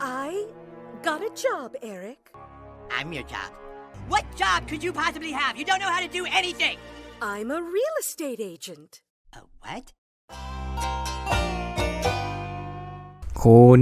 I got a job, Eric. I'm your job. What job could you possibly have? You don't know how to do anything. I'm a real estate agent. A what?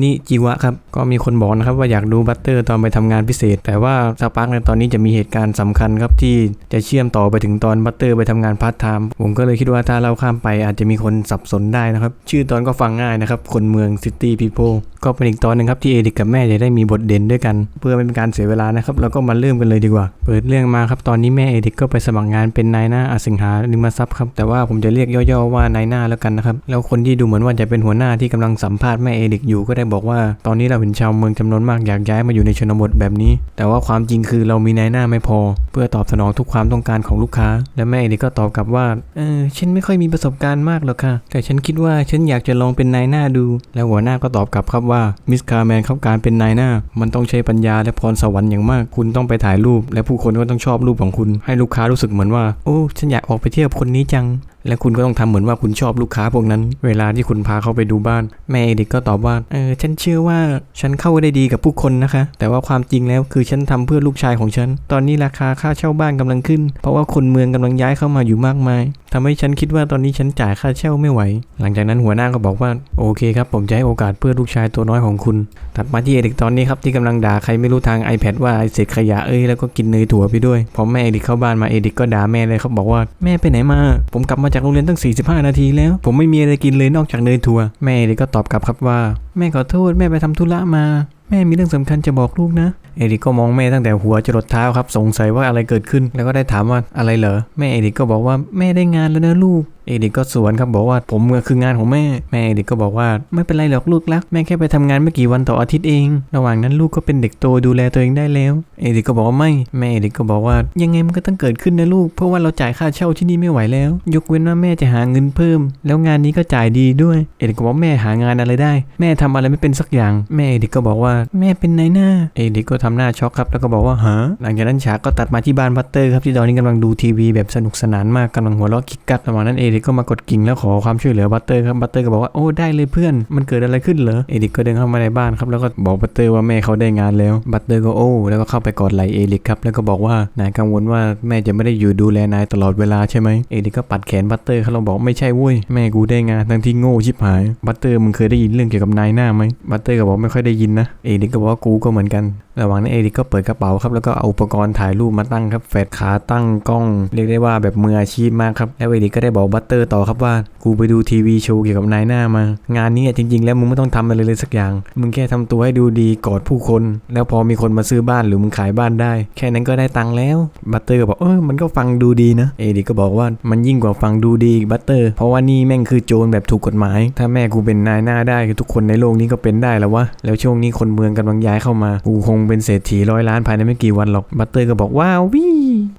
นิจิวะครับ ก็มีคนบอกนะครับว่าอยากดูบัตเตอร์ตอนไปทำงานพิเศษ แต่ว่าสักพักในตอนนี้จะมีเหตุการณ์สำคัญครับที่จะเชื่อมต่อไปถึงตอนบัตเตอร์ไปทำงานพาร์ทไทม์ผมก็เลยคิดว่าถ้าเราข้ามไปอาจจะมีคนสับสนได้นะครับ ชื่อตอนก็ฟังง่ายนะครับ คนเมืองซิตี้พีโพก็เป็นอีกตอนหนึงครับที่เอดิกกับแม่จะได้มีบทเด่นด้วยกัน เพื่อไม่เป็นการเสียเวลานะครับเราก็มาเริ่มกันเลยดีกว่า เปิดเรื่องมาครับตอนนี้แม่เอดิกก็ไปสมัครงานเป็นนายหน้าอสังหาริมทรัพย์ครับแต่ว่าผมจะเรียกย่อๆว่านายหน้าแล้วกันนะครับแล้วคนที่ดูเหมือนว่าจะเป็นหัวหน้าที่กำลังสัมภาษณ์แม่เอดิกอยู่ก็ได้บอกว่า ตอนนี้เราเห็นชาวเมืองจำนวนมากอยากย้ายมาอยู่ในชนบทแบบนี้ แต่ว่าความจริงคือเรามีนายหน้าไม่พอ เพื่อตอบสนองทุกความต้องการของลูกค้า และแม่เอดิกก็ตอบกลับว่าเออฉันไม่ค่อยมีประสบการณ์มากหรอกค่ะ แต่ฉันคิดว่าฉันอยากจะลองเป็นนายหน้าดู แล้วหัวหน้าก็ตอบกลับครับว่ามิสคาร์แมนครับการเป็นนายหน้า มันต้องใช้ปัญญาและพรสวรรค์อย่างมากคุณต้องไปถ่ายรูป และผู้คนก็ต้องชอบรูปของคุณ ให้ลูกค้ารู้สึกเหมือนว่า โอ้ ฉันอยากออกไปเที่ยวกับคนนี้จัง และคุณก็ต้องทำเหมือนว่าคุณชอบลูกค้าพวกนั้น เวลาที่คุณพาเขาไปดูบ้าน แม่เอดิกก็ตอบว่าเออฉันเชื่อว่าฉันเข้าได้ดีกับผู้คนนะคะ แต่ว่าความจริงแล้วคือฉันทำเพื่อลูกชายของฉัน ตอนนี้ราคาค่าเช่าบ้านกำลังขึ้น เพราะว่าคนเมืองกำลังย้ายเข้ามาอยู่มากมายทำให้ฉันคิดว่าตอนนี้ฉันจ่ายค่าเช่าไม่ไหว หลังจากนั้นหัวหน้าก็บอกว่าโอเคครับผมจะให้โอกาสเพื่อลูกชายตัวน้อยของคุณ ถัดมาที่เอดิกตอนนี้ครับที่กำลังด่าใครไม่รู้ทาง iPad ว่าไอเศษขยะเอ้ยแล้วก็กินเนยถั่วไปด้วยพอแม่เอดิกเข้าบ้านมาเอดิกก็ด่าแม่เลยเขาบอกว่าแม่ไปไหนมาผมกลับมาจากโรงเรียนตั้ง 45 นาทีแล้ว ผมไม่มีอะไรกินเลยนอกจากเนยถั่ว แม่เอดิกก็ตอบกลับครับว่าแม่ขอโทษแม่ไปทำธุระมา แม่มีเรื่องสำคัญจะบอกลูกนะ เอริกก็มองแม่ตั้งแต่หัวจรดเท้าครับ สงสัยว่าอะไรเกิดขึ้น แล้วก็ได้ถามว่าอะไรเหรอแม่เอริกก็บอกว่าแม่ได้งานแล้วนะลูกเอริกก็สวนครับบอกว่าผมก็คืองานของแม่แม่เอริกก็บอกว่าไม่เป็นไรหรอกลูกรักแม่แค่ไปทำงานไม่กี่วันต่ออาทิตย์เอง ระหว่างนั้นลูกก็เป็นเด็กโตดูแลตัวเองได้แล้วเอริกก็บอกว่าไม่แม่เอริกก็บอกว่ายังไงมันก็ต้องเกิดขึ้นนะลูก เพราะว่าเราจ่ายค่าเช่าที่นี่ไม่ไหวแล้ว ยกเว้นว่าแม่จะหาเงินเพิ่ม แล้วงานนี้ก็จ่ายดีด้วย เอริกก็บอกแม่หางานอะไรได้ แม่ทำอะไรไม่เป็นสักอย่าง แม่เอริกก็บอกว่าแม่เป็นนายหน้าเอริกก็ทำหน้าช็อกครับแล้วก็บอกว่าฮะหลังจากนั้นฉากก็ตัดมาที่บ้านบัตเตอร์ครับที่ตอนนี้กำลังดูทีวีแบบสนุกสนานมากกำลังหัวเราะคิกกักระหว่างนั้นเอริกก็มากดกิ่งแล้วขอความช่วยเหลือบัตเตอร์ครับบัตเตอร์ก็บอกว่าโอ้ได้เลยเพื่อนมันเกิดอะไรขึ้นเหรอเอริกก็เดินเข้ามาในบ้านครับแล้วก็บอกบัตเตอร์ว่าแม่เขาได้งานแล้วบัตเตอร์ก็โอ้แล้วก็เข้าไปกอดไหล่เอริกครับแล้วก็บอกว่านายกังวลว่าแม่จะไม่ได้อยู่ดูแลนายตลอดเวลาใช่ไหมเอริกก็ปัดแขนบัตเตอร์ครับเราบอกไม่ใช่เว้ยแม่กูได้งานทั้งที่โง่ชิบหายบัตเตอร์มึงเคยได้ยินเรื่องเกี่ยวกับนายหน้าไหมบัตเตอร์ก็บอกไม่ค่อยได้ยินนะ เอริกก็บอกว่ากูก็เหมือนกัน ระหว่างนั้นเอริกก็เปิดกระเป๋าครับ แล้วก็เอาอุปกรณ์ถ่ายรูปมาตั้งครับ แฟลชขาตั้งกล้อง เรียกได้ว่าแบบมืออาชีพมากครับ แล้วเอริกก็ได้บอกบัตเตอร์ต่อครับว่า กูไปดูทีวีโชว์เกี่ยวกับนายหน้ามา งานนี้จริง ๆ แล้วมึงไม่ต้องทำอะไรเลยสักอย่าง มึงแค่ทำตัวให้ดูดีกอดผู้คน แล้วพอมีคนมาซื้อบ้านหรือมึงขายบ้านได้ แค่นั้นก็ได้ตังค์แล้ว บัตเตอร์ก็บอกเออมันก็ฟังดูดีนะ เอริกก็บอกว่ามันยิ่งกว่าฟังดูดีบัตเตอร์ เพราะว่านี่แม่งคือโจรแบบถูกกฎหมาย ถ้าแม่กูเป็นนายหน้าได้ทุกคนในโลกนี้ก็เป็นได้แล้ววะ แล้วช่วงนี้คนเมืองกำลังย้ายเข้ามา กูคงเป็นเศรษฐีร้อยล้านภายในไม่กี่วันหรอก บัตเตอร์ก็บอกว้าววิ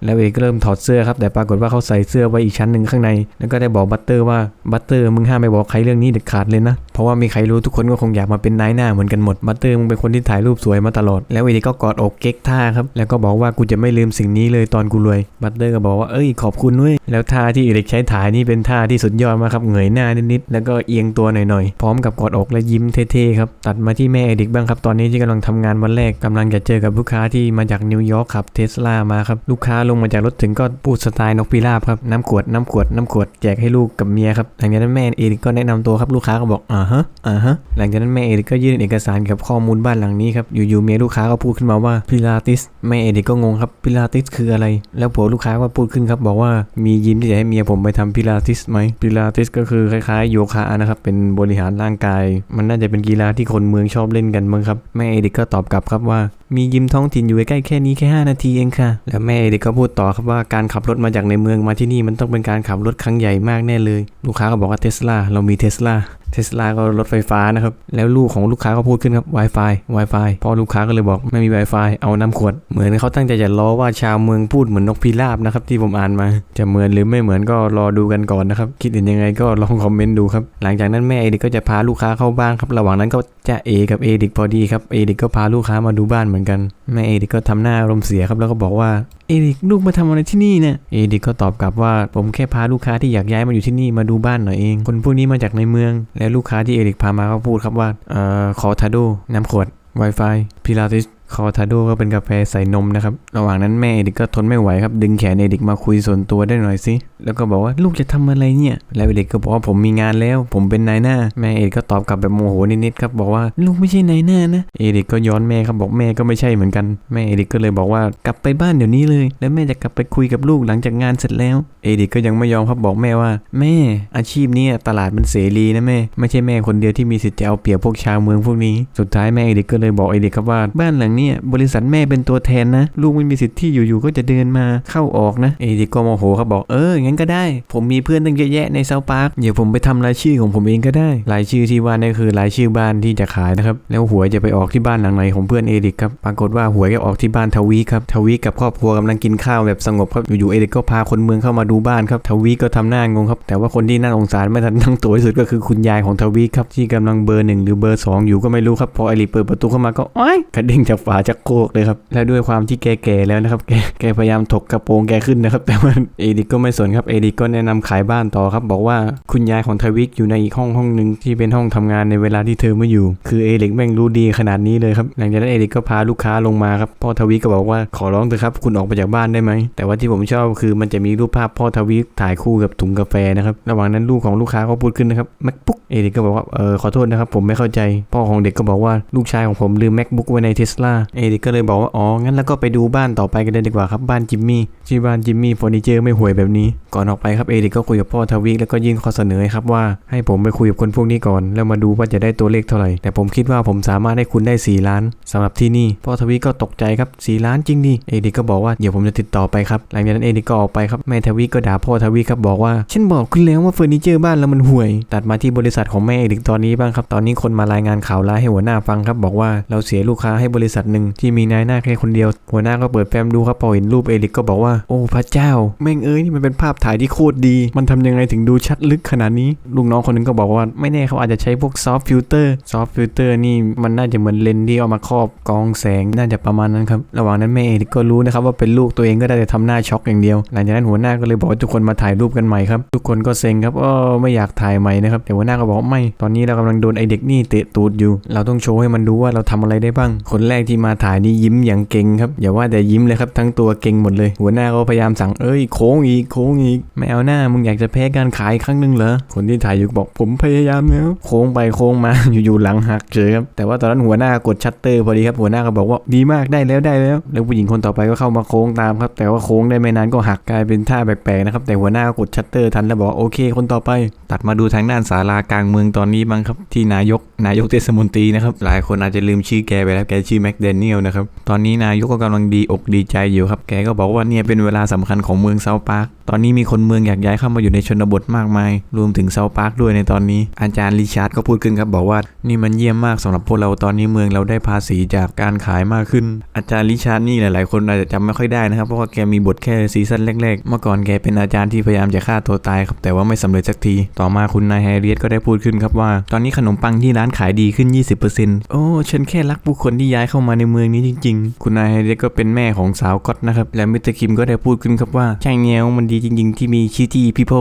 แล้วเอกเริ่มถอดเสื้อครับ แต่ปรากฏว่าเขาใส่เสื้อไว้อีกชั้นหนึ่งข้างใน แล้วก็ได้บอกบัตเตอร์ว่าบัตเตอร์มึงห้ามไปบอกใครเรื่องนี้เด็ดขาดเลยนะ เพราะว่ามีใครรู้ทุกคนก็คงอยากมาเป็นนายหน้าเหมือนกันหมด บัตเตอร์มึงเป็นคนที่ถ่ายรูปสวยมาตลอด แล้วเอกก็กอดอกเก๊กท่าครับ แล้วก็บอกว่ากูจะไม่ลืมสิ่งนี้เลยตอนกูรวย บัตเตอร์ก็บอกว่าเอ้ยขอบคุณเว้ยแล้วท่าที่เอกใช้ถ่ายนี่เป็นท่าที่สุดยอดมากครับ เหงยหน้านิดๆแล้วก็เอียงตัวหน่อยๆ พร้อมกับกอดอกและยิ้มเท่ๆครับ ตัดมาที่แม่เอดิกบ้างครับ ตอนนี้ที่กำลังทำงานวันแรกกำลังจะเจอกับลูกค้าที่มาจากนิวยอร์กขับเทสลามาครับ ลูกค้าลงมาจากรถถึงก็พูดสไตล์นกพิราบครับ น้ำขวดน้ำขวดน้ำขวดแจกให้ลูกกับเมียครับ หลังจากนั้นแม่เอริกก็แนะนำตัวครับลูกค้าก็บอกอ่าฮะอ่าฮะ หลังจากนั้นแม่เอริกก็ยื่นเอกสารกับข้อมูลบ้านหลังนี้ครับ อยู่ๆเมียลูกค้าก็พูดขึ้นมาว่าพิลาติส แม่เอริกก็งงครับพิลาติสคืออะไร แล้วผัวลูกค้าก็พูดขึ้นครับบอกว่ามียิมที่จะให้เมียผมไปทำพิลาติสไหมพิลาติสก็คือคล้ายๆโยคะนะครับเป็นบริหารร่างกายมันน่าจะจะเป็นกีฬาที่คนเมืองชอบเล่นกันมั้งครับแม่เอดิกก็ตอบกลับครับว่ามียิมท้องถิ่นอยู่ใกล้แค่นี้แค่ 5 นาทีเองค่ะ แล้วแม่เด็กก็พูดต่อครับว่าการขับรถมาจากในเมืองมาที่นี่มันต้องเป็นการขับรถครั้งใหญ่มากแน่เลย ลูกค้าก็บอกว่าเทสลาเรามีเทสลาเทสลาก็รถไฟฟ้านะครับ แล้วลูกของลูกค้าก็พูดขึ้นครับ Wi-Fi Wi-Fi พอลูกค้าก็เลยบอกไม่มี Wi-Fi เอาน้ำขวด เหมือนเขาตั้งใจจะล้อว่าชาวเมืองพูดเหมือนนกพิราบนะครับที่ผมอ่านมา จะเหมือนหรือไม่เหมือนก็รอดูกันก่อนนะครับ คิดเห็นยังไงก็ลองคอมเมนต์ดูครับ หลังจากนั้นแม่เอดิกก็จะพาลูกค้าเข้าบ้านครับ ระหว่างนั้นก็จะเอกับเอดิกพอดีครับ เอดิกก็พาลูกค้ามาดูบ้านเหมือนกันแม่เอดิกก็ทำหน้าอารมณ์เสียครับแล้วก็บอกว่าเอริกลูกมาทำอะไรที่นี่เนี่ยเอริกก็ตอบกลับว่าผมแค่พาลูกค้าที่อยากย้ายมาอยู่ที่นี่มาดูบ้านหน่อยเอง คนพวกนี้มาจากในเมือง แล้วลูกค้าที่เอริกพามาก็พูดครับว่าเอ่อขอทาโดน้ำขวด Wi-Fi พิลาทิส คอทาโดก็เป็นกาแฟใส่นมนะครับ ระหว่างนั้นแม่เอดิกก็ทนไม่ไหวครับ ดึงแขนเอดิกมาคุยส่วนตัวได้หน่อยสิ แล้วก็บอกว่าลูกจะทำอะไรเนี่ย แล้วเอดิกก็บอกว่าผมมีงานแล้ว ผมเป็นนายหน้า แม่เอดิกก็ตอบกลับแบบโมโหนิดๆครับ บอกว่าลูกไม่ใช่นายหน้านะ เอดิกก็ย้อนแม่ครับบอกแม่ก็ไม่ใช่เหมือนกัน แม่เอดิกก็เลยบอกว่ากลับไปบ้านเดี๋ยวนี้เลย แล้วแม่จะกลับไปคุยกับลูกหลังจากงานเสร็จแล้ว เอดิกก็ยังไม่ยอมครับบอกแม่ว่า แม่ อาชีพนี้ตลาดมันเสรีนะแม่ ไม่ใช่แม่คนเดียวที่มีสิทธิ์จะเอาเปรียบพวกชาวเมืองพวกนี้ สุดท้ายแม่เอดิกก็เลยบอกเอดิกครับว่าบ้านหลังเนี้ยบริษัทแม่เป็นตัวแทนนะ ลูกไม่มีสิทธิ์ที่อยู่ๆก็จะเดินมาเข้าออกนะเอดิกก็โมโหครับอกเอองั้นก็ได้ ผมมีเพื่อนตั้งเยอะแยะในเซาท์พาร์คเดี๋ยวผมไปทำรายชื่อของผมเองก็ได้ รายชื่อที่ว่านี่คือรายชื่อบ้านที่จะขายนะครับแล้วหวยจะไปออกที่บ้านหลังไหนของเพื่อนเอดิกครับปรากฏว่าหวยก็ออกที่บ้านทวีครับทวีกับครอบครัวกำลังกินข้าวแบบสงบครับอยู่ๆเอดิกก็พาคนเมืองเข้ามาดูบ้านครับทวีก็ทำหน้างงครับแต่ว่าคนที่น่าสงสารไม่ทันตั้งตัวที่สุดก็คือคุณยายของทวีครับที่กำลังเบอร์หนึ่งหรือเบอร์สองอยู่ก็ไม่รู้ครับพอเอลิเปิดประตูเข้ามาก็อ้อยกระเด้งจากฝาจากโคกเลยครับ แล้วด้วยความที่แกแก่แล้วนะครับ แกแกพยายามถกกระโปรงแกขึ้นนะครับ แต่ว่าเอดิกก็ไม่สนครับ เอดิกก็แนะนำขายบ้านต่อครับ บอกว่าคุณยายของทวิกอยู่ในอีกห้องห้องหนึ่งที่เป็นห้องทำงานในเวลาที่เธอไม่อยู่ คือเอดิกแม่งรู้ดีขนาดนี้เลยครับ หลังจากนั้นเอดิกก็พาลูกค้าลงมาครับ พ่อทวิกก็บอกว่าขอร้องเถอะครับ คุณออกไปจากบ้านได้ไหม แต่ว่าที่ผมชอบคือมันจะมีรูปภาพพ่อทวิกถ่ายคู่กับถุงกาแฟนะครับ ระหว่างนั้นลูกของลูกค้าก็พูดขึ้นนะครับ MacBook เอดิกก็บอกว่าเออขอโทษนะครับผมไม่เข้าใจ พ่อของเด็กก็บอกว่าลูกชายของผมลืม MacBook ไว้ในเทสลาเอดิกก็เลยบอกว่าอ๋องั้นแล้วก็ไปดูบ้านต่อไปกันเลยดีกว่าครับบ้านจิมมี่ที่บ้านจิมมี่เฟอร์นิเจอร์ไม่ห่วยแบบนี้ ก่อนออกไปครับเอดิกก็คุยกับพ่อทวิกแล้วก็ยื่นข้อเสนอครับว่าให้ผมไปคุยกับคนพวกนี้ก่อน แล้วมาดูว่าจะได้ตัวเลขเท่าไหร่ แต่ผมคิดว่าผมสามารถให้คุณได้ 4 ล้านสำหรับที่นี่พ่อทวิกก็ตกใจครับ4ล้านจริงดิเอดิกก็บอกว่าเดี๋ยวผมจะติดต่อไปครับหลังจากนั้นเอดิกก็ออกไปครับแม่ทวิกก็ด่าพ่อทวิกครับบอกว่าฉันบอกคุณแล้วว่าเฟอร์นิเจอร์บ้านเรามันห่วย ตัดมาที่บริษัทของแม่เอดิกตอนนี้บ้างครับตอนนี้คนมารายงานข่าวร้ายให้หัวหน้าฟังครับบอกว่าเราเสียลูกค้าให้บริษัทหนึ่งที่มีนายหน้าแค่คนเดียว หัวหน้าก็เปิดแฟ้มดูครับพอเห็นรูปเอดิกก็บอกว่าโอ้พระเจ้า แม่งเอ้ยนี่มันเป็นภาพถ่ายที่โคตรดี มันทำยังไงถึงดูชัดลึกขนาดนี้ ลูกน้องคนหนึงก็บอกว่าไม่แน่เขาอาจจะใช้พวกซอฟต์ฟิลเตอร์ซอฟต์ฟิลเตอร์นี่มันน่าจะเหมือนเลนส์ที่เอามาครอบกองแสงน่าจะประมาณนั้นครับระหว่างนั้นแม่เอดิกก็รู้นะครับว่าเป็นลูกตัวเองก็ได้แต่ทำหน้าช็อกอย่างเดียว หลังจากนั้นหัวหน้าก็เลยบอกให้ทุกคนมาถ่ายรูปกันใหม่ครับทุกคนก็เซ็งครับอ้อไม่อยากถ่ายใหม่นะครับแต่หัวหน้าก็บอกไม่ ตอนนี้เรากำลังโดนไอเด็กนี่เตะตูดอยู่ เราต้องโชว์ให้มันดูว่าเราทำอะไรได้บ้างคนแรกทีมาถ่ายนี่ยิ้มอย่างเก่งครับ อย่าว่าแต่ยิ้มเลยครับทั้งตัวเก่งหมดเลย หัวหน้าก็พยายามสั่งเอ้ยโค้งอีกโค้งอีกไม่เอาหน้ามึงอยากจะแพ้การขายครั้งหนึ่งเหรอคนที่ถ่ายอยู่บอกผมพยายามแล้วโค้งไปโค้งมาอยู่ๆหลังหักเฉยครับแต่ว่าตอนนั้นหัวหน้ากดชัตเตอร์พอดีครับหัวหน้าก็บอกว่าดีมากได้แล้วได้แล้ว แล้วผู้หญิงคนต่อไปก็เข้ามาโค้งตามครับแต่ว่าโค้งได้ไม่นานก็หักกลายเป็นท่าแปลกๆนะครับแต่หัวหน้ากดชัตเตอร์ทันแล้วบอกโอเค คนต่อไป ตัดมาดูทางด้านศาลากลางเมืองตอนนี้บ้างครับที่นายกนายกเทศมนตรีนะครับหลายคนอาจจะลืมชื่อแกไปแล้วแกชื่อแม็กเดเนียลนะครับ ตอนนี้นายกก็กำลังดีอกดีใจอยู่ครับ แกก็บอกว่าเนี่ยเป็นเวลาสำคัญของเมืองเซาปาร์คตอนนี้มีคนเมืองอยากย้ายเข้ามาอยู่ในชนบทมากมาย รวมถึงเซาพาร์คด้วยในตอนนี้ อาจารย์ริชาร์ดก็พูดขึ้นครับบอกว่า นี่มันเยี่ยมมากสำหรับพวกเราตอนนี้เมืองเราได้ภาษีจากการขายมากขึ้น อาจารย์ริชาร์ดนี่หลาย ๆ คนอาจจะจำไม่ค่อยได้นะครับ เพราะว่าแกมีบทแค่ซีซั่นแรก ๆ เมื่อก่อนแกเป็นอาจารย์ที่พยายามจะฆ่าตัวตายครับแต่ว่าไม่สำเร็จสักที ต่อมาคุณนายแฮร์เรียตก็ได้พูดขึ้นครับว่า ตอนนี้ขนมปังที่ร้านขายดีขึ้น 20%โอ้ฉันแค่รักผู้คนที่ย้ายเข้ามาในเมืองนี้จริง ๆ คุณนายแฮร์เรียตก็เป็นแม่ของสาวก๊อตนะครับและมิสเตอร์คิมก็ได้พูดขึ้นครับว่าใช่เงี้ยมันดีจริง ๆ ที่มีชิตี้พีโพ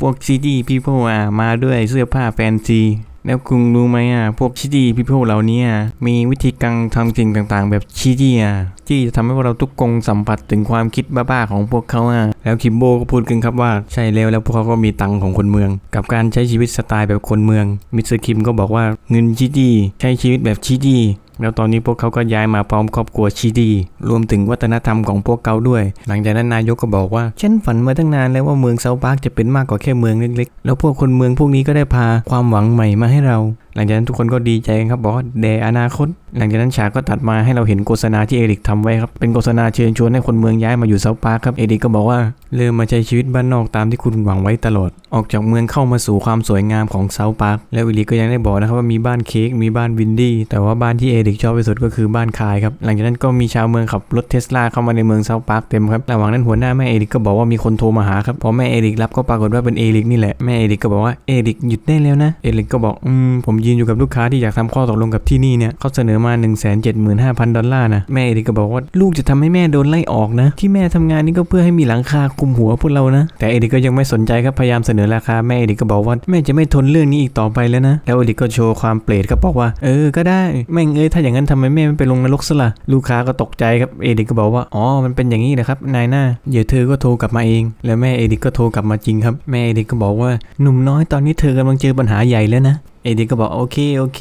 พวกชิตี้พีโพอะมาด้วยเสื้อผ้าแฟนซีแล้วคุณรู้ไหมอะ พวกชิดีพิพ p เหล่านี้มีวิธีการทำสิ่งต่างๆ แบบชิดีอะที่จะทำให้พวกเราทุกกงสัมผัสถึงความคิดบ้าๆของพวกเขาอะแล้วคิมโบก็พูดกันครับว่าใช่แล้วแล้วพวกเขาก็มีตังค์ของคนเมือง กับการใช้ชีวิตสไตล์แบบคนเมืองมิสเตอร์คิมก็บอกว่าเงินชิดีใช้ชีวิตแบบชิดี แล้วตอนนี้พวกเขาก็ย้ายมาพร้อมครอบครัวชีดี รวมถึงวัฒนธรรมของพวกเขาด้วย หลังจากนั้นนายกก็บอกว่า ฉันฝันมาตั้งนานแล้วว่าเมืองเซาปาร์กจะเป็นมากกว่าแค่เมืองเล็กๆ แล้วพวกคนเมืองพวกนี้ก็ได้พาความหวังใหม่มาให้เรา หลังจากนั้นทุกคนก็ดีใจกันครับบอกว่าแดอนาคตหลังจากนั้นฉากก็ตัดมาให้เราเห็นโฆษณาที่เอริกทำไว้ครับ เป็นโฆษณาเชิญชวนให้คนเมืองย้ายมาอยู่เซาท์พาร์คครับ เอริกก็บอกว่าเริ่มมาใช้ชีวิตบ้านนอกตามที่คุณหวังไว้ตลอด ออกจากเมืองเข้ามาสู่ความสวยงามของเซาท์พาร์ค แล้วเอริกก็ยังได้บอกนะครับว่ามีบ้านเค้ก มีบ้านวินดี้ แต่ว่าบ้านที่เอริกชอบที่สุดก็คือบ้านคายครับ หลังจากนั้นก็มีชาวเมืองขับรถเทสลาเข้ามาในเมืองเซาท์พาร์คเต็มครับ ระหว่างนั้นหัวหน้าแม่เอริกก็บอกว่ามีคนโทรมาหาครับ พอแม่เอริกรับก็ปรากฏว่าเป็นเอริกนี่แหละ แม่เอริกก็บอกว่าเอริกหยุดได้แล้วนะ เอริกก็บอกอืมผมยืนอยู่กับลูกค้าที่อยากทำข้อตกลงกับที่นี่เนี่ยเขาเสนอมา 1 7 5 0 0 0 ดอลลาร์นะแม่เอริกก็บอกว่าลูกจะทำให้แม่โดนไล่ออกนะ ที่แม่ทำงานนี่ก็เพื่อให้มีหลังคาคุมหัวพวกเรานะ แต่เอริกก็ยังไม่สนใจครับพยายามเสนอราคาแม่เอริกก็บอกว่าแม่จะไม่ทนเรื่องนี้อีกต่อไปแล้วนะ แล้วเอริกก็โชว์ความเปรตก็บอกว่าเออก็ได้แม่งเอ้ยถ้าอย่างนั้นทำไมแม่ไม่ไปลงนรกซะล่ะลูกค้าก็ตกใจครับเอริกก็บอกว่าอ๋อมันเป็นอย่างนี้นะครับนายหน้าเดี๋ยวเธอก็โทรกลับมาเอง แล้วแม่เอริกก็โทรกลับมาจริงครับแม่เอริกก็บอกว่าหนุ่มน้อยตอนนี้เธอกำลังเจอปัญหาใหญ่แล้วนะเอริกก็บอกโอเคโอเค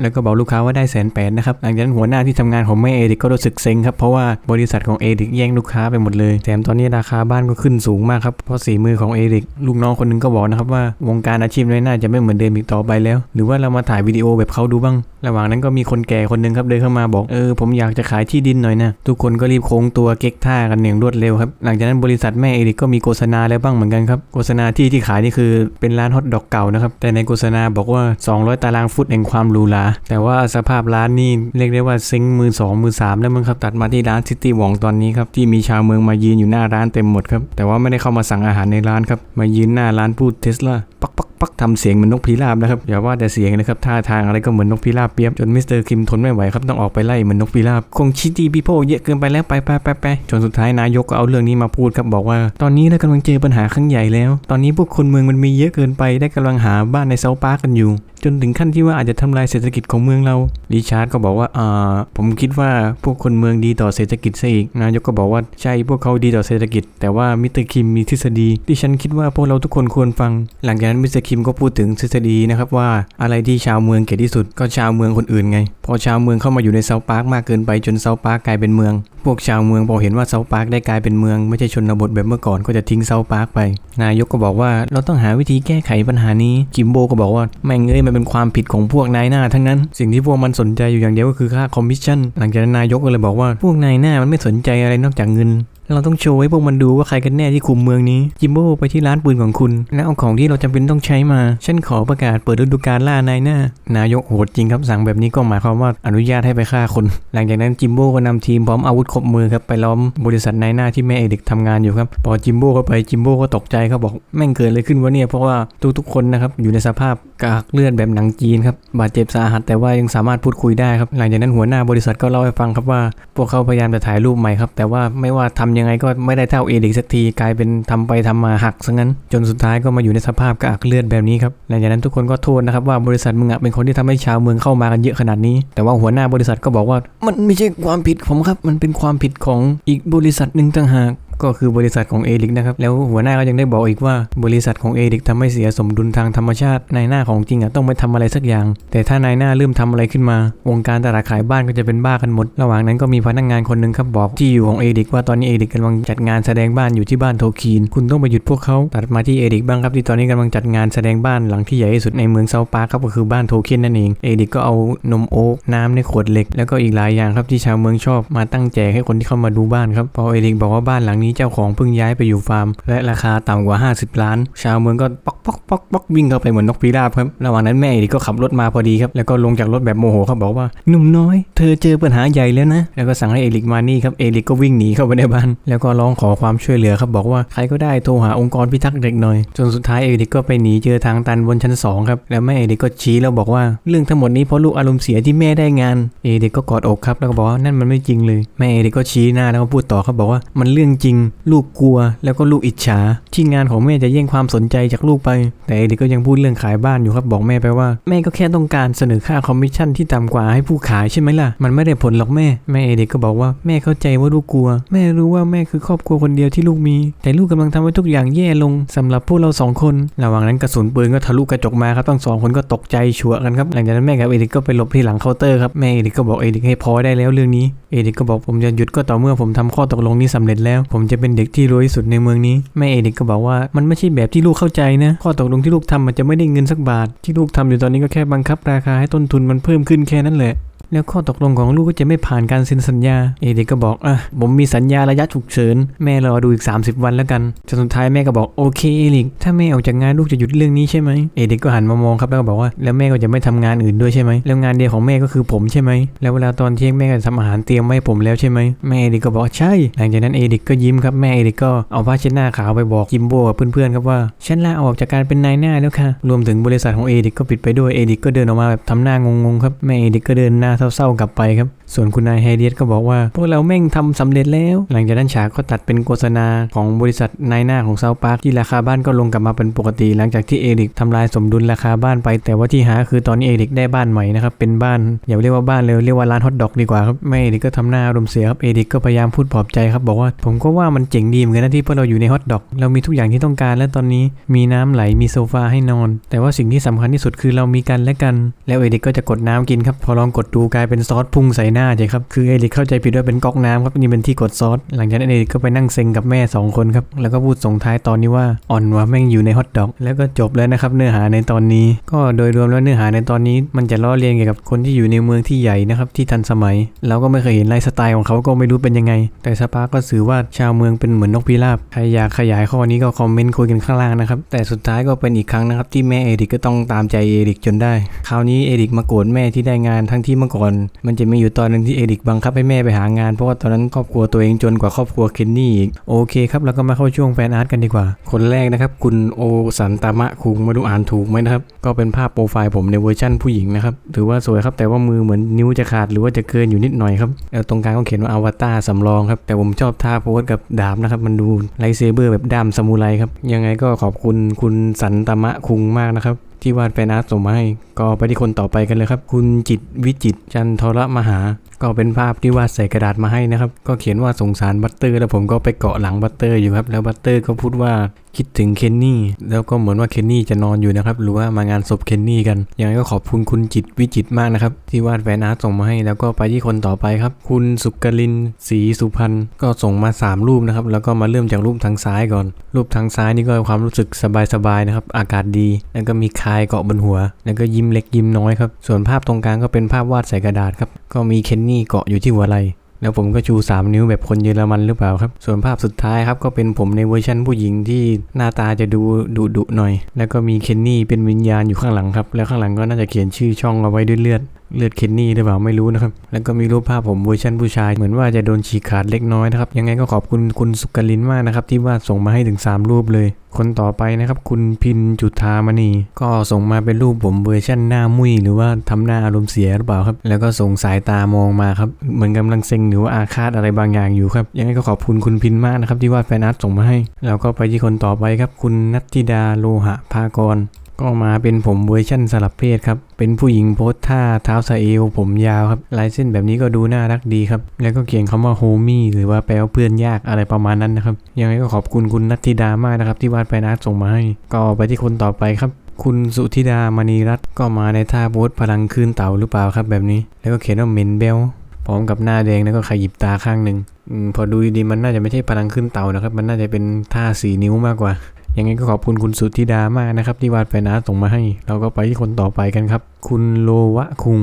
แล้วก็บอกลูกค้าว่าได้แสนแปดนะครับ หลังจากนั้นหัวหน้าที่ทำงานของแม่เอริกก็รู้สึกเซ็งครับ เพราะว่าบริษัทของเอริกแย่งลูกค้าไปหมดเลย แถมตอนนี้ราคาบ้านก็ขึ้นสูงมากครับ เพราะสีมือของเอริกลูกน้องคนหนึงก็บอกนะครับว่าวงการอาชีพน้อยหน่าจะไม่เหมือนเดิมอีกต่อไปแล้ว หรือว่าเรามาถ่ายวิดีโอแบบเขาดูบ้าง ระหว่างนั้นก็มีคนแก่คนหนึ่งครับเดินเข้ามาบอกเออผมอยากจะขายที่ดินหน่อยนะ ทุกคนก็รีบโค้งตัวเก๊กท่ากันอย่างรวดเร็วครับ หลังจากนั้นบริษัทแม่เอริกก็มีโฆษณาแล้วบ้างเหมือนกันครับ โฆษณาที่ที่ขายนี่คือเป็นร้านฮอทดอกเก่านะครับ แต่ในโฆษณาบอกว่า200 ตารางฟุตแห่งความหรูหราแต่ว่าสภาพร้านนี่เรียกได้ว่าเซ็งมือสองมือสามแล้วมั้งครับตัดมาที่ร้านซิตี้หวองตอนนี้ครับที่มีชาวเมืองมายืนอยู่หน้าร้านเต็มหมดครับแต่ว่าไม่ได้เข้ามาสั่งอาหารในร้านครับมายืนหน้าร้านพูดเทสลาปักปัก ปักทำเสียงเหมือนนกพิราบนะครับอย่าว่าแต่เสียงนะครับท่าทางอะไรก็เหมือนนกพิราบเปียบจนมิสเตอร์คิมทนไม่ไหวครับต้องออกไปไล่เหมือนนกพิราบคงชิตีพี่พ่อเยอะเกินไปแล้วไปไปไปไปจนสุดท้ายนายกก็เอาเรื่องนี้มาพูดครับบอกว่า ตอนนี้เรากำลังเจอปัญหาครั้งใหญ่แล้ว ตอนนี้พวกคนเมืองมันมีเยอะเกินไปได้กำลังหาบ้านในเซาท์พาร์กกันอยู่ จนถึงขั้นที่ว่าอาจจะทำลายเศรษฐกิจของเมืองเราริชาร์ดก็บอกว่าอ่าผมคิดว่าพวกคนเมืองดีต่อเศรษฐกิจซะอีกนายกก็บอกว่าใช่พวกเขาดีต่อเศรษฐกิจ แต่ว่ามิสเตอร์คิมมีทฤษฎี ที่ฉันคิดว่าพวกเราทุกคนควรฟัง หลังจากนั้นมิสเตอร์คิมก็พูดถึงทฤษฎีนะครับว่าอะไรที่ชาวเมืองเกลียดที่สุดก็ชาวเมืองคนอื่นไง พอชาวเมืองเข้ามาอยู่ในเซาท์พาร์คมากเกินไปจนเซาท์พาร์คกลายเป็นเมือง พวกชาวเมืองพอเห็นว่าเซาท์พาร์คได้กลายเป็นเมืองไม่ใช่ชนบทแบบเมื่อก่อนก็จะทิ้งเซาท์พาร์คไป นายกก็บอกว่าเราต้องหาวิธีแก้ไขปัญหานี้กิมโบก็บอกว่าแม่งเอ้ยมันเป็นความผิดของพวกนายหน้าทั้งนั้น สิ่งที่พวกมันสนใจอยู่อย่างเดียวก็คือค่าคอมมิชชั่น หลังจากนั้นนายกก็เลยบอกว่าพวกนายหน้ามันไม่สนใจอะไรนอกจากเงิน เราต้องโชว์ให้พวกมันดูว่าใครกันแน่ที่คุมเมืองนี้ จิมโบ้ไปที่ร้านปืนของคุณ แล้วเอาของที่เราจำเป็นต้องใช้มา ฉันขอประกาศเปิดฤดูกาลล่านายหน้า นายกโหดจริงครับสั่งแบบนี้ก็หมายความว่าอนุญาตให้ไปฆ่าคน หลังจากนั้นจิมโบ้ก็นำทีมพร้อมอาวุธครบมือครับไปล้อมบริษัทนายหน้าที่แม่เอเด็กทำงานอยู่ครับ พอจิมโบ้เข้าไปจิมโบ้ก็ตกใจครับบอกแม่งเกิดอะไรขึ้นวะเนี่ยเพราะว่าทุกๆคนนะครับอยู่ในสภาพกากเลือดแบบหนังจีนครับบาดเจ็บสาหัสแต่ว่ายังสามารถพูดคุยได้ครับหลังจากนั้นหัวหน้าบริษัทก็เล่าให้ฟังครับว่าพวกเขาพยายามจะถ่ายรูปใหม่ครับแต่ว่าไม่ว่าทำยังไงก็ไม่ได้เท่าเอเด็กสักทีกลายเป็นทำไปทำมาหักซะงั้น จนสุดท้ายก็มาอยู่ในสภาพกระอักเลือดแบบนี้ครับหลังจากนั้นทุกคนก็โทษนะครับว่าบริษัทมึงอะเป็นคนที่ทำให้ชาวเมืองเข้ามากันเยอะขนาดนี้ แต่ว่าหัวหน้าบริษัทก็บอกว่า มันไม่ใช่ความผิดผมครับ มันเป็นความผิดของอีกบริษัทหนึ่งต่างหากก็คือบริษัทของเอริกนะครับ แล้วหัวหน้าก็ยังได้บอกอีกว่าบริษัทของเอริกทำให้เสียสมดุลทางธรรมชาตินายหน้าของจริงอะต้องไม่ทำอะไรสักอย่าง แต่ถ้านายหน้าเริ่มทำอะไรขึ้นมา วงการตลาดขายบ้านก็จะเป็นบ้ากันหมด ระหว่างนั้นก็มีพนักงานคนหนึ่งครับบอกที่อยู่ของเอริกว่าตอนนี้เอริกกำลังจัดงานแสดงบ้านอยู่ที่บ้านโทคีน คุณต้องไปหยุดพวกเขาตัดมาที่เอริกบ้างครับที่ตอนนี้กำลังจัดงานแสดงบ้านหลังที่ใหญ่ที่สุดในเมืองเซาปาร์ครับก็คือบ้านโทค็นนั่นเองเอริกก็เอานมโอ๊กน้ำในขวดเหล็ก แล้วก็อีกหลายอย่างครับที่ชาวเมืองชอบมาตั้งแจกให้คนที่เข้ามาดูบ้านครับพอเอริกบอกว่าบ้านหลังนี้เจ้าของเพิ่งย้ายไปอยู่ฟาร์ม และราคาต่ำกว่า 50 ล้าน ชาวเมืองก็ป๊อกป๊อกป๊อกป๊อกวิ่งเข้าไปเหมือนนกพิราบครับระหว่างนั้นแม่เอริกก็ขับรถมาพอดีครับแล้วก็ลงจากรถแบบโมโหครับอกว่าหนุ่มน้อย เธอเจอปัญหาใหญ่แล้วนะแล้วก็สั่งให้เอริกมานี่ครับเอริกก็วิ่งหนีเข้าไปในบ้านแล้วก็ร้องขอความช่วยเหลือครับบอกว่าใครก็ได้โทรหาองค์กรพิทักษ์เด็กหน่อยจนสุดท้ายเอริกก็ไปหนีเจอทางตันบนชั้นสองครับแล้วแม่เอริกก็ชี้แล้วบอกว่าเรื่องทั้งหมดนี้เพราะลูกอารมณ์เสียที่แม่ได้งานเอริกก็กอดอกครับแล้วก็บอกว่านั่นมันไม่จริงเลยแม่เอริกก็ชี้หน้าแล้วก็พูดต่อครับบอกว่ามันเรื่องจริงลูกกลัว แล้วก็ลูกอิจฉา ที่งานของแม่จะแย่งความสนใจจากลูกไป แต่เอริกก็ยังพูดเรื่องขายบ้านอยู่ครับบอกแม่ไปว่า แม่ก็แค่ต้องการเสนอค่าคอมมิชชั่นที่ต่ำกว่าให้ผู้ขายใช่ไหมล่ะ มันไม่ได้ผลหรอกแม่ แม่เอริกก็บอกว่าแม่เข้าใจว่าลูกกลัว แม่รู้ว่าแม่คือครอบครัวคนเดียวที่ลูกมี แต่ลูกกำลังทำให้ทุกอย่างแย่ลงสำหรับพวกเราสองคน ระหว่างนั้นกระสุนปืนก็ทะลุกระจกมาครับทั้งสองคนก็ตกใจชัวกันครับหลังจากนั้นแม่กับเอริกก็ไปหลบที่หลังเคาน์เตอร์ครับแม่เอริกก็บอกเอริกให้พอได้แล้วเรื่องนี้เอริกก็บอกผมจะหยุดก็ต่อเมื่อผมทำข้อตกลงนี้สำเร็จแล้วผมมจะเป็นเด็กที่รวยที่สุดในเมืองนี้ แม่เอเด็กก็บอกว่ามันไม่ใช่แบบที่ลูกเข้าใจนะ ข้อตกลงที่ลูกทำมันจะไม่ได้เงินสักบาท ที่ลูกทำอยู่ตอนนี้ก็แค่บังคับราคาให้ต้นทุนมันเพิ่มขึ้นแค่นั้นแหละ แล้วข้อตกลงของลูกก็จะไม่ผ่านการเซ็นสัญญา เอเด็กก็บอกอะผมมีสัญญาระยะฉุกเฉิน แม่รอดูอีก 30 วันแล้วกันจนสุดท้ายแม่ก็บอกโอเคเอลิกถ้าแม่ออกจากงานลูกจะหยุดเรื่องนี้ใช่ไหมเอเด็กก็หันมามองครับแล้วก็บอกว่าแล้วแม่ก็จะไม่ทำงานอื่นด้วยใช่ไหมแล้วงานเดียวของแม่ก็คือผมใช่ไหมแล้วเวลาตอนเที่ยงแม่ก็ทำอาหารเตรียมไว้ให้ผมแล้วใช่ไหมแม่เอเด็กก็บอกใช่ หลังจากนั้นเอเด็กก็ยิ้มครับแม่เอเด็กก็เอาผ้าเช็ดหน้าขาวไปบอกจิมโบกับเพื่อนๆครับว่าฉันลาออกจากการเป็นนายหน้าแล้วค่ะรวมถึงบริษัทของเอเด็กก็ปิดไปด้วยเอเด็กก็เดินออกมาแบบทำหน้างงๆครับแม่เอเด็กก็เดินหน้าเศร้าๆกลับไปครับ ส่วนคุณนายแฮเดียตก็บอกว่า พวกเราแม่งทำสำเร็จแล้ว หลังจากนั้นฉากก็ตัดเป็นโฆษณาของบริษัทนายหน้าของเซาพาร์คที่ราคาบ้านก็ลงกลับมาเป็นปกติ หลังจากที่เอริกทำลายสมดุลราคาบ้านไป แต่ว่าที่หาคือตอนนี้เอริกได้บ้านใหม่นะครับเป็นบ้านอย่าเรียกว่าบ้านเลยเรียกว่าร้านฮอทดอกดีกว่าครับแม่เอริกก็ทำหน้าอารมณ์เสียครับเอริกก็พยายามพูดปลอบใจครับบอกว่าผมก็ว่ามันเจ๋งดีเหมือนกันนะที่พวกเราอยู่ในฮอทดอกเรามีทุกอย่างที่ต้องการและตอนนี้มีน้ำไหลมีโซฟาให้นอน แต่ว่าสิ่งที่สำคัญที่สุดคือเรามีกันและกัน แล้วเอริกก็จะกดน้ำกินครับพอลองกดดูกลายเป็นซอสพุ่งใส่หน้าใช่ครับคือเอริกเข้าใจผิดว่าเป็นก๊อกน้ำครับนี่เป็นที่กดซอสหลังจากนั้นเอริกก็ไปนั่งเซ็งกับแม่สองคนครับแล้วก็พูดส่งท้ายตอนนี้ว่าอ่อนว่าแม่งอยู่ในฮอทดอกแล้วก็จบแล้วนะครับเนื้อหาในตอนนี้ ก็โดยรวมแล้วเนื้อหาในตอนนี้ มันจะล้อเลียนเกี่ยวกับคนที่อยู่ในเมืองที่ใหญ่นะครับที่ทันสมัย เราก็ไม่เคยเห็นไลฟ์สไตล์ของเขาก็ไม่รู้เป็นยังไง แต่สปาร์ก็สื่อว่าชาวเมืองเป็นเหมือนนกพิราบใครอยากขยายข้อนี้ก็คอมเมนต์คุยกันข้างล่างนะครับแต่สุดท้ายก็เป็นอีกครั้งนะครับที่แม่เอริกก็ต้องตามใจเอริกจนได้ คราวนี้เอริกมาโกรธแม่ที่ได้งานทั้งที่เมื่อก่อน มันจะมีอยู่ตอนหนึ่งที่เอริกบังคับให้แม่ไปหางาน เพราะว่าตอนนั้นครอบครัวตัวเองจนกว่าครอบครัวเคนนี่อีก โอเคครับแล้วก็มาเข้าช่วงแฟนอาร์ตกันดีกว่า คนแรกนะครับ คุณโอสันตามะคุงม่รู้อ่านถูกไหมนะครับ ก็เป็นภาพโปรไฟล์ผมในเวอร์ชั่นผู้หญิงนะครับ ถือว่าสวยครับ แต่ว่ามือเหมือนนิ้วจะขาดหรือว่าจะเกินอยู่นิดหน่อยครับแล้วตรงกลางก็เขียนว่าอวตารสำรองครับ แต่ผมชอบท่าโพสกับดาบนะครับ มันดูไลเซเบอร์แบบดามซามูไรครับ ยังไงก็ขอบคุณคุณสันตามะคุงมากนะครับ ที่วาดแฟนอาร์ตส่งมาให้ ก็ไปที่คนต่อไปกันเลยครับ คุณจิตวิจิตจันทรมหา ก็เป็นภาพที่วาดใส่กระดาษมาให้นะครับ ก็เขียนว่าสงสารบัตเตอร์ แล้วผมก็ไปเกาะหลังบัตเตอร์อยู่ครับ แล้วบัตเตอร์ก็พูดว่าคิดถึงเคนนี่ แล้วก็เหมือนว่าเคนนี่จะนอนอยู่นะครับ หรือว่ามางานศพเคนนี่กัน ยังไงก็ขอบคุณคุณจิตวิจิตมากนะครับ ที่วาดแฟนอาร์ตส่งมาให้ แล้วก็ไปที่คนต่อไปครับ คุณสุกลินศรีสุพรรณก็ส่งมา 3 รูปนะครับ แล้วก็มาเริ่มจากรูปทางซ้ายก่อน รูปทางซ้ายนี่ก็ความรู้สึกสบายๆนะครับ อากาศดี แล้วก็มีคายเกาะบนหัว แล้วก็ยิ้มเล็กยิ้มน้อยครับ ส่วนภาพตรงกลางก็เป็นภาพวาดใส่กระดาษครับ ก็มีเคนนี่เกาะอยู่ที่หัวไหล่แล้วผมก็ชู 3 นิ้วแบบคนเยอรมันหรือเปล่าครับ ส่วนภาพสุดท้ายครับก็เป็นผมในเวอร์ชันผู้หญิงที่หน้าตาจะดูดุดุหน่อย แล้วก็มีเคนนี่เป็นวิญญาณอยู่ข้างหลังครับ แล้วข้างหลังก็น่าจะเขียนชื่อช่องเอาไว้ด้วยเลือด เลือดเคนนี่หรือเปล่าไม่รู้นะครับ แล้วก็มีรูปภาพผมเวอร์ชันผู้ชาย เหมือนว่าจะโดนฉีกขาดเล็กน้อยนะครับ ยังไงก็ขอบคุณคุณสุกลินมากนะครับ ที่วาดส่งมาให้ถึง 3 รูปเลย คนต่อไปนะครับ คุณพินจุธามณี ก็ส่งมาเป็นรูปผมเวอร์ชันหน้ามุ้ยหรือว่าทำหน้าอารมณ์เสียหรือเปล่าครับ แล้วก็ส่งสายตามองมาครับ เหมือนกำลังเซ็งหรือว่าอาฆาตอะไรบางอย่างอยู่ครับ ยังไงก็ขอบคุณคุณพินมากนะครับที่วาดแฟนอาร์ตส่งมาให้ แล้วก็ไปที่คนต่อไปครับ คุณนัทธิดาโลหะภากร ก็มาเป็นผมเวอร์ชั่นสลับเพศครับ เป็นผู้หญิงโพสท่าเท้าสะเอวผมยาวครับ ลายเส้นแบบนี้ก็ดูน่ารักดีครับ แล้วก็เขียนคำว่าโฮมี่หรือว่าแปลว่าเพื่อนยากอะไรประมาณนั้นนะครับ ยังไงก็ขอบคุณคุณนัทธิดามากนะครับ ที่วาดแฟนอาร์ตส่งมาให้ ก็ไปที่คนต่อไปครับ คุณสุธิดามณีรัตน์ก็มาในท่าโพสพลังคืนเต่าหรือเปล่าครับแบบนี้ แล้วก็เขียนว่าเมนเบลพร้อมกับหน้าแดงแล้วก็ขยิบตาข้างหนึ่งอพอดูดีมันน่าจะไม่ใช่พลังขึ้นเต่านะครับ มันน่าจะเป็นท่าสีนิ้วมากกว่า ยังไงก็ขอบคุณคุณสุธิดามากนะครับ ที่วาดแฟนอาร์ตส่งมาให้ เราก็ไปที่คนต่อไปกันครับ คุณโลวะคุง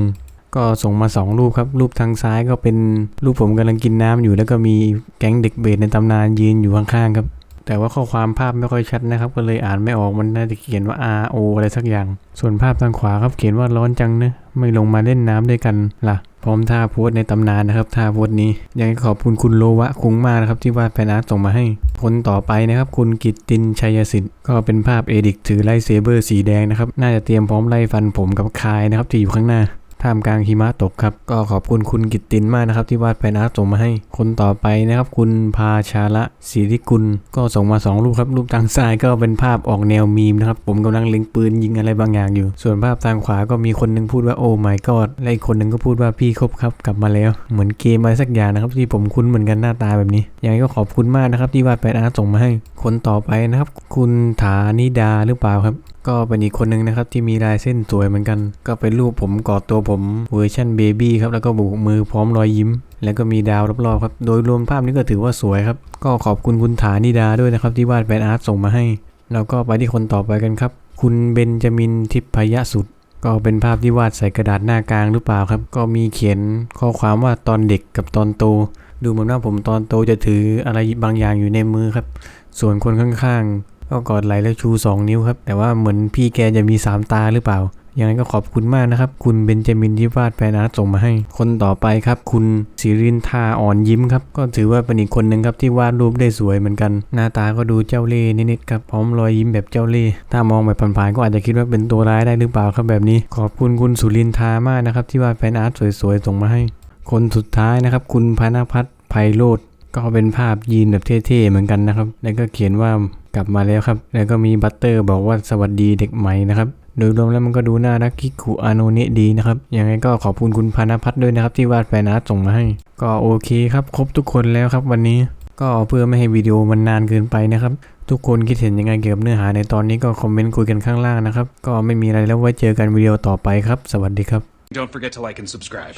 ก็ส่งมา 2 รูปครับ รูปทางซ้ายก็เป็นรูปผมกำลังกินน้ำอยู่ แล้วก็มีแก๊งเด็กเบสในตำนานยืนอยู่ข้างๆครับ แต่ว่าข้อความภาพไม่ค่อยชัดนะครับ ก็เลยอ่านไม่ออกมันน่าจะเขียนว่า R O อะไรสักอย่าง ส่วนภาพทางขวาครับเขียนว่าร้อนจังเนะ ไม่ลงมาเล่นน้ำด้วยกันล่ะ พร้อมท่าโพสในตำนานนะครับท่าโพสนี้ ยังไงขอบคุณคุณโลวะคุ้งมากนะครับที่วาดแฟนอาร์ตส่งมาให้ คนต่อไปนะครับ คุณกิตตินชัยสิทธิ์ก็เป็นภาพเอดิกถือไลเซเบอร์สีแดงนะครับ น่าจะเตรียมพร้อมไล่ฟันผมกับคายนะครับที่อยู่ข้างหน้า ท่ามกลางหิมะตกครับ ก็ขอบคุณคุณกิตตินมากนะครับ ที่วาดแฟนอาร์ตส่งมาให้ คนต่อไปนะครับ คุณพาชาละศิริกุล ก็ส่งมา 2 รูปครับ รูปทางซ้ายก็เป็นภาพออกแนวมีมนะครับ ผมกำลังเล็งปืนยิงอะไรบางอย่างอยู่ ส่วนภาพทางขวาก็มีคนหนึงพูดว่าโอ้ my god และอีกคนหนึงก็พูดว่าพี่ครบครับกลับมาแล้ว เหมือนเกมอะไรสักอย่างนะครับที่ผมคุ้นเหมือนกันหน้าตาแบบนี้ยังไงก็ขอบคุณมากนะครับที่วาดแฟนอาร์ตส่งมาให้ คนต่อไปนะครับ คุณฐานิดาหรือเปล่าครับก็เป็นอีกคนหนึ่งนะครับที่มีลายเส้นสวยเหมือนกัน ก็เป็นรูปผมกอดตัวผมเวอร์ชันเบบี้ครับแล้วก็บุกมือพร้อมรอยยิ้ม แล้วก็มีดาวรอบๆครับโดยรวมภาพนี้ก็ถือว่าสวยครับ ก็ขอบคุณคุณฐานิดาด้วยนะครับที่วาดแฟนอาร์ตส่งมาให้ แล้วก็ไปที่คนต่อไปกันครับ คุณเบนจามินทิพยสุดก็เป็นภาพที่วาดใส่กระดาษหน้ากลางหรือเปล่าครับ ก็มีเขียนข้อความว่าตอนเด็กกับตอนโต ดูเหมือนว่าผมตอนโตจะถืออะไรบางอย่างอยู่ในมือครับ ส่วนคนข้างๆ ก็กอดไหลแล้วชู 2 นิ้วครับ แต่ว่าเหมือนพี่แกจะมี 3 ตาหรือเปล่า ยังไงก็ขอบคุณมากนะครับ คุณเบนจามินที่วาดแฟนอาร์ตส่งมาให้ คนต่อไปครับ คุณศิรินทาอ่อนยิ้มครับ ก็ถือว่าเป็นอีกคนหนึ่งครับที่วาดรูปได้สวยเหมือนกัน หน้าตาก็ดูเจ้าเล่ห์นิดๆครับพร้อมรอยยิ้มแบบเจ้าเล่ห์ถ้ามองแบบผ่านๆก็อาจจะคิดว่าเป็นตัวร้ายได้หรือเปล่าครับแบบนี้ ขอบคุณคุณสุรินทามากนะครับที่วาดแฟนอาร์ตสวยๆส่งมาให้ คนสุดท้ายนะครับ คุณพานพัฒน์ไพโรธก็เป็นภาพยีนแบบเท่ๆเหมือนกันนะครับ แล้วก็เขียนว่า กลับมาแล้วครับ แล้วก็มีบัตเตอร์บอกว่าสวัสดีเด็กใหม่นะครับ โดยรวมแล้วมันก็ดูน่ารักคิคุอาโนเนะดีนะครับ ยังไงก็ขอบคุณคุณพานพัฒน์ด้วยนะครับที่วาดแฟนอาร์ตส่งมาให้ ก็โอเคครับ ครบทุกคนแล้วครับวันนี้ ก็เพื่อไม่ให้วิดีโอมันนานเกินไปนะครับ ทุกคนคิดเห็นยังไงเกี่ยวกับเนื้อหาในตอนนี้ก็คอมเมนต์คุยกันข้างล่างนะครับ ก็ไม่มีอะไรแล้วไว้เจอกันวิดีโอต่อไปครับ สวัสดีครับ Don't forget to like and subscribe.